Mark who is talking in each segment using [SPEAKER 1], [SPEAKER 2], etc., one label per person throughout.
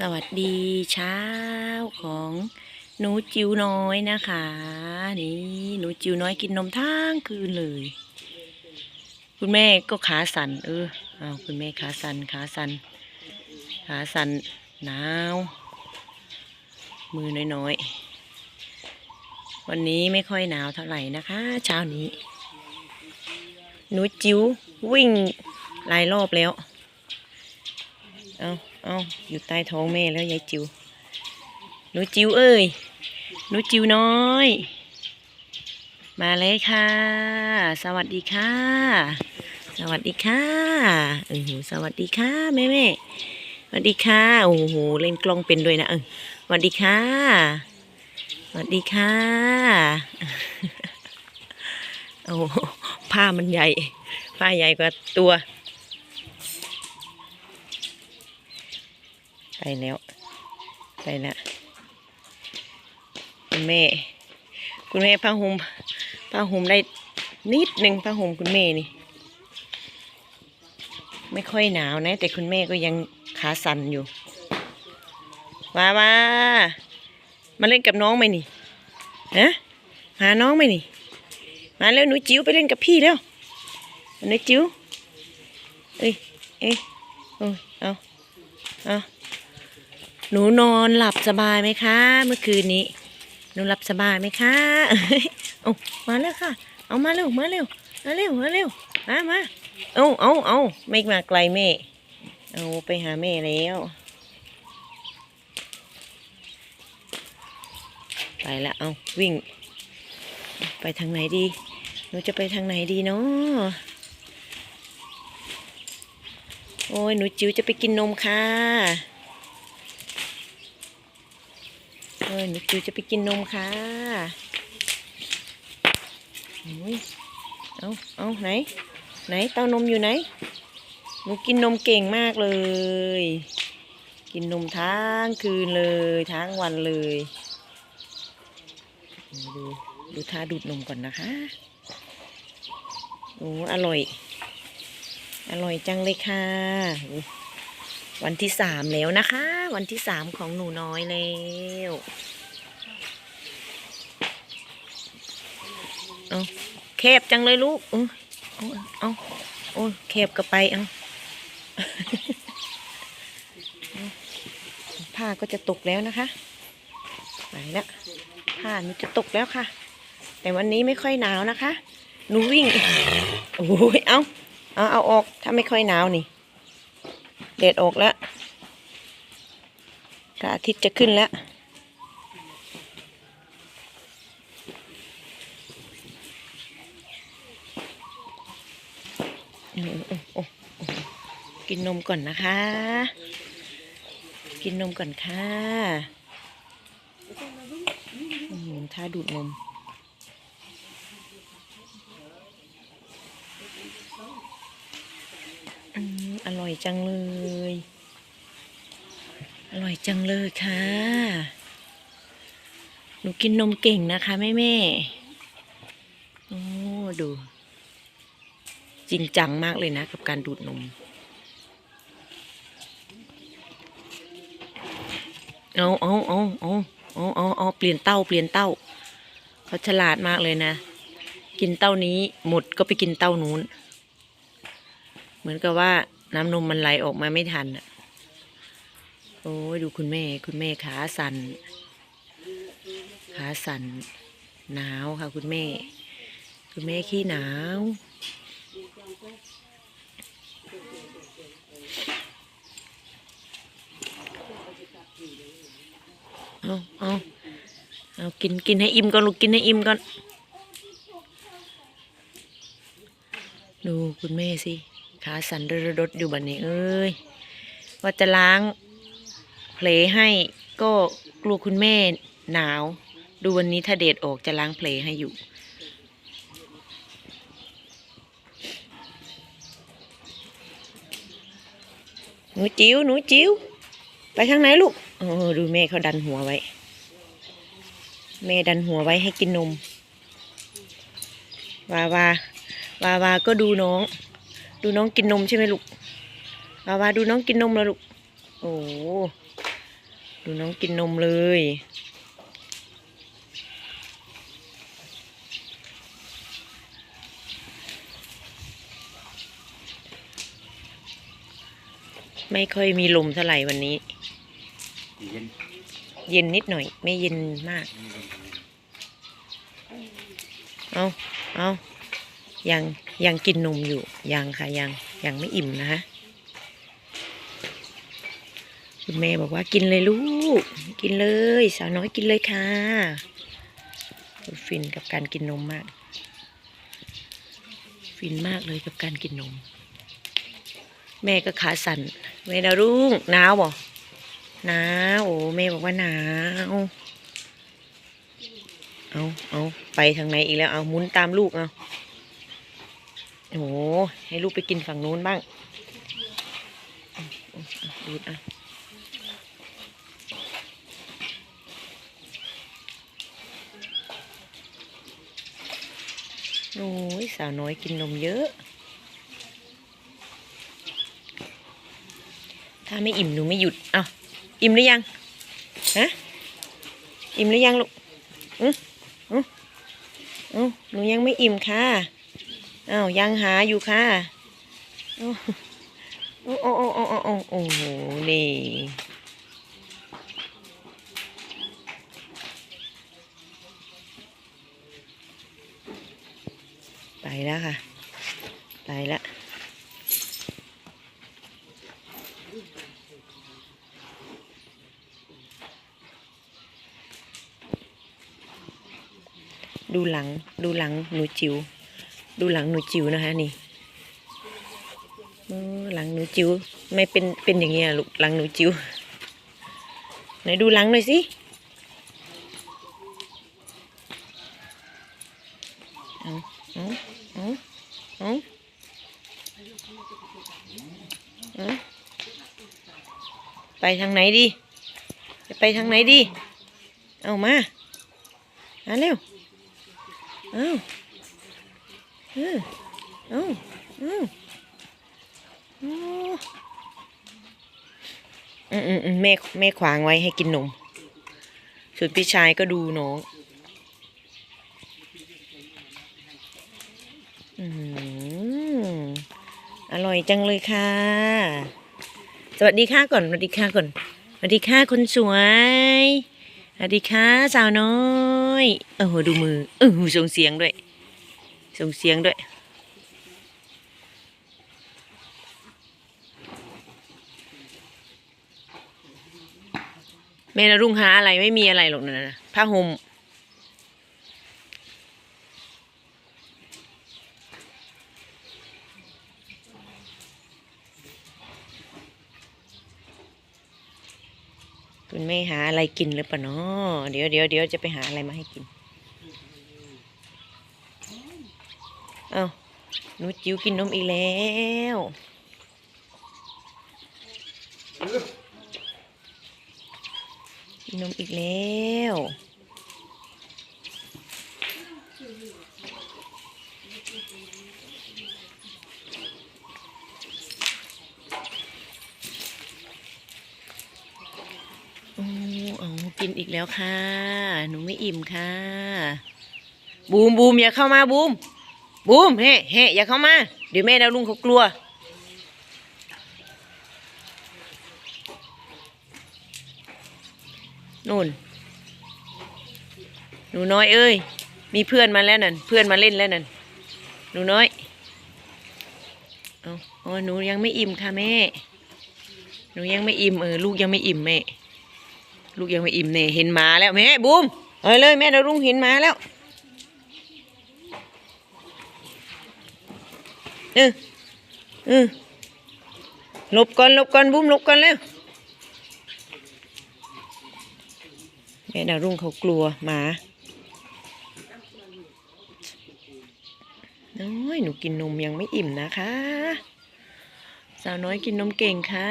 [SPEAKER 1] สวัสดีเช้าของหนูจิ๋วน้อยนะคะ นี่หนูจิ๋วน้อยกินนมทั้งคืนเลย คุณแม่ก็ขาสั่นเออเอาคุณแม่ขาสั่นขาสั่นขาสั่นหนาว มือน้อยๆ วันนี้ไม่ค่อยหนาวเท่าไหร่นะคะ เช้านี้ หนูจิ๋ววิ่งหลายรอบแล้ว เอา เอาอยู่ใต้ท้องแม่แล้วยายจิ๋วหนูจิ๋วเอ้ยหนูจิ๋วน้อย มาเลยค่ะ สวัสดีค่ะ สวัสดีค่ะเออสวัสดีค่ะแม่แม่สวัสดีค่ะโอ้โหเล่นกล้องเป็นด้วยนะเออสวัสดีค่ะสวัสดีค่ะโอ้โหผ้ามันใหญ่ผ้าใหญ่กว่าตัว ไป แล้วไปแล้วคุณแม่ คุณแม่ผ้าห่มผ้าห่มได้นิดหนึ่งผ้าห่มคุณแม่นี่ ไม่ค่อยหนาวนะ แต่คุณแม่ก็ยังขาสั่นอยู่มามามาเล่นกับน้องไหมนี่ฮะหาน้องไหมนี่ มาแล้วหนูจิ๋วไปเล่นกับพี่แล้วหนูจิ๋วเอ้ยเอ้ยโอ้ยเอาเอา หนูนอนหลับสบายไหมคะ เมื่อคืนนี้ หนูหลับสบายไหมคะเอามาแล้วค่ะ เอามาเร็วมาเร็วมาเร็วมาเร็วมามาเอาเอาเอาไม่มาไกลแม่ เอาไปหาแม่แล้วไปละเอาวิ่ง ไปทางไหนดี หนูจะไปทางไหนดีเนาะโอ้ยหนูจิ๋วจะไปกินนมค่ะโอ้ยหนูจิ๋วจะไปกินนมค่ะโอ้ยเอาเอาไหน ไหนเต้านมอยู่ไหน หนูกินนมเก่งมากเลย กินนมทั้งคืนเลย ทั้งวันเลย ดู ดูท่าดูดนมก่อนนะคะโอ้อร่อย อร่อยจังเลยค่ะ วันที่สามแล้วนะคะ วันที่สามของหนูน้อยแล้ว เอาแคบจังเลยลูกเออเอาเอาโอ้ยแคบก็ไปเอาผ้าก็จะตกแล้วนะคะไปละผ้าหนูจะตกแล้วค่ะ แต่วันนี้ไม่ค่อยหนาวนะคะหนูวิ่งโอ้ยเอาเอาเอาออกถ้าไม่ค่อยหนาวนี่แดดออกแล้วพระอาทิตย์จะขึ้นแล้ว โอ้โอ้โอ้โอ้ กินนมก่อนนะคะ กินนมก่อนค่ะอืมถ้าดูดนมอร่อยจังเลย อร่อยจังเลยค่ะ หนูกินนมเก่งนะคะแม่แม่โอ้ดู จริงจังมากเลยนะ กับการดูดนม เอาเอาเอาเอาเอาเอาเอาเปลี่ยนเต้าเปลี่ยนเต้า เขาฉลาดมากเลยนะ กินเต้านี้หมดก็ไปกินเต้านู้น เหมือนกับว่าน้ำนมมันไหลออกมาไม่ทันอะโอ้ยดูคุณแม่ คุณแม่ขาสัน่นขาสั่นหนาวค่ะคุณแม่ คุณแม่ขี้หนาว เอาเอาเอากินกินให้อิ่มก่อนลูกกินให้อิ่มก่อนดูคุณแม่สิขาสั่นรดๆอยู่บันนี้เอ้ยว่าจะล้างเพลให้ก็กลัวคุณแม่หนาว ดูวันนี้ถ้าเดดออกจะล้างเพลให้อยู่หนูจิ๋วหนูจิ๋วไปทางไหนลูก เออดูแม่เขาดันหัวไว้ แม่ดันหัวไว้ให้กินนมวาวาวาวาก็ดูน้อง ดูน้องกินนมใช่ไหมลูกวาวาดูน้องกินนมแล้วลูกโอ้ดูน้องกินนมเลย ไม่ค่อยมีลมเท่าไหร่วันนี้
[SPEAKER 2] เย็น
[SPEAKER 1] เย็นนิดหน่อย ไม่เย็นมาก เอาเอายังยังกินนมอยู่ ยังค่ะยังยังไม่อิ่มนะคะคุณแม่บอกว่ากินเลยลูก กินเลย สาวน้อยกินเลยค่ะฟินกับการกินนมมาก ฟินมากเลยกับการกินนม แม่ก็ขาสั่นแม่ดารุ่งหนาวบ่ หนาวโอ้แม่บอกว่าหนาวเอาเอาไปทางไหนอีกแล้วเอาหมุนตามลูกเอาโอ้โหให้ลูกไปกินฝั่งนู้นบ้างดูดอะโอ้ยสาวน้อยกินนมเยอะ ถ้าไม่อิ่มหนูไม่หยุด เอา อิ่มหรือยังฮะอิ่มหรือยังลูกอืออืออือหนูยังไม่อิ่มค่ะอ้าวยังหาอยู่ค่ะโอ้โอ้โอ้โอ้โอ้โอ้โหนี่ไปแล้วค่ะ ไปแล้ว ดูหลังดูหลังหนูจิ๋วดูหลังหนูจิ๋วนะคะนี่หลังหนูจิ๋วไม่เป็นเป็นอย่างเงี้ยลูกหลังหนูจิ๋วไหนดูหลังหน่อยสิเอาเอาเอาเอาเอาไปทางไหนดี จะไปทางไหนดี เอามา มาเร็ว อาเออเอาเอาเอาอืมอืมอืมแม่แม่ขวางไว้ให้กินนมส่วนพี่ชายก็ดูน้องอืมอร่อยจังเลยค่ะ สวัสดีค่ะก่อน สวัสดีค่ะก่อน สวัสดีค่ะคนสวย สวัสดีค่ะสาวน้อยเออดูมือเออส่งเสียงด้วย ส่งเสียงด้วยแม่นรุ่งหาอะไรไม่มีอะไรหรอกนะผ้าห่ม คุณแม่หาอะไรกินหรือเปล่าเนาะเดี๋ยวเดี๋ยวเดี๋ยวจะไปหาอะไรมาให้กิน เอาหนูจิ๋วกินนมอีกแล้ว กินนมอีกแล้วโอ้ เอากินอีกแล้วค่ะ หนูไม่อิ่มค่ะ บูมบูมอย่าเข้ามาบูม บูมเฮ้เฮ้อย่าเข้ามา เดี๋ยวแม่ดาวลุงเขากลัว นู่น หนูน้อยเอ้ย มีเพื่อนมาแล้วนั่น เพื่อนมาเล่นแล้วนั่น หนูน้อย เอาอ๋อหนูยังไม่อิ่มค่ะแม่ หนูยังไม่อิ่มเออลูกยังไม่อิ่มแม่ ลูกยังไม่อิ่มเน่เห็นหมาแล้วแม่บูมเอ้ยเลยแม่ดาวลุงเห็นหมาแล้วเออเออหลบก่อนหลบก่อนบุ้มหลบก่อนเร็วแม่ดาวรุ่งเขากลัวหมาน้อยหนูกินนมยังไม่อิ่มนะคะ สาวน้อยกินนมเก่งค่ะ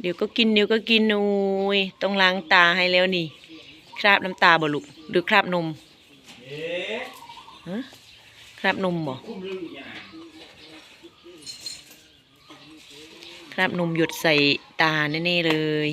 [SPEAKER 1] เดี๋ยวก็กินเดี๋ยวก็กินโอ้ยต้องล้างตาให้แล้วนี่ คราบน้ำตาบ่ลูกหรือคราบนมฮะคราบนมบ่
[SPEAKER 2] ครา
[SPEAKER 1] บนมหยดใส่ตาแน่ๆเลย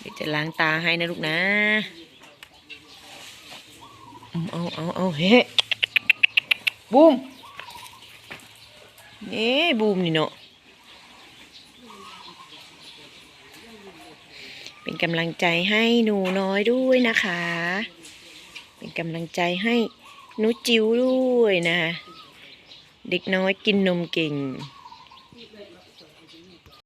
[SPEAKER 1] เดี๋ยวจะล้างตาให้นะลูกนะเอาเอาเอาเฮ้บูมเอ๊บูมนี่เนาะ เป็นกำลังใจให้หนูน้อยด้วยนะคะ เป็นกำลังใจให้หนูจิ๋วด้วยนะ เด็กน้อยกินนมเก่ง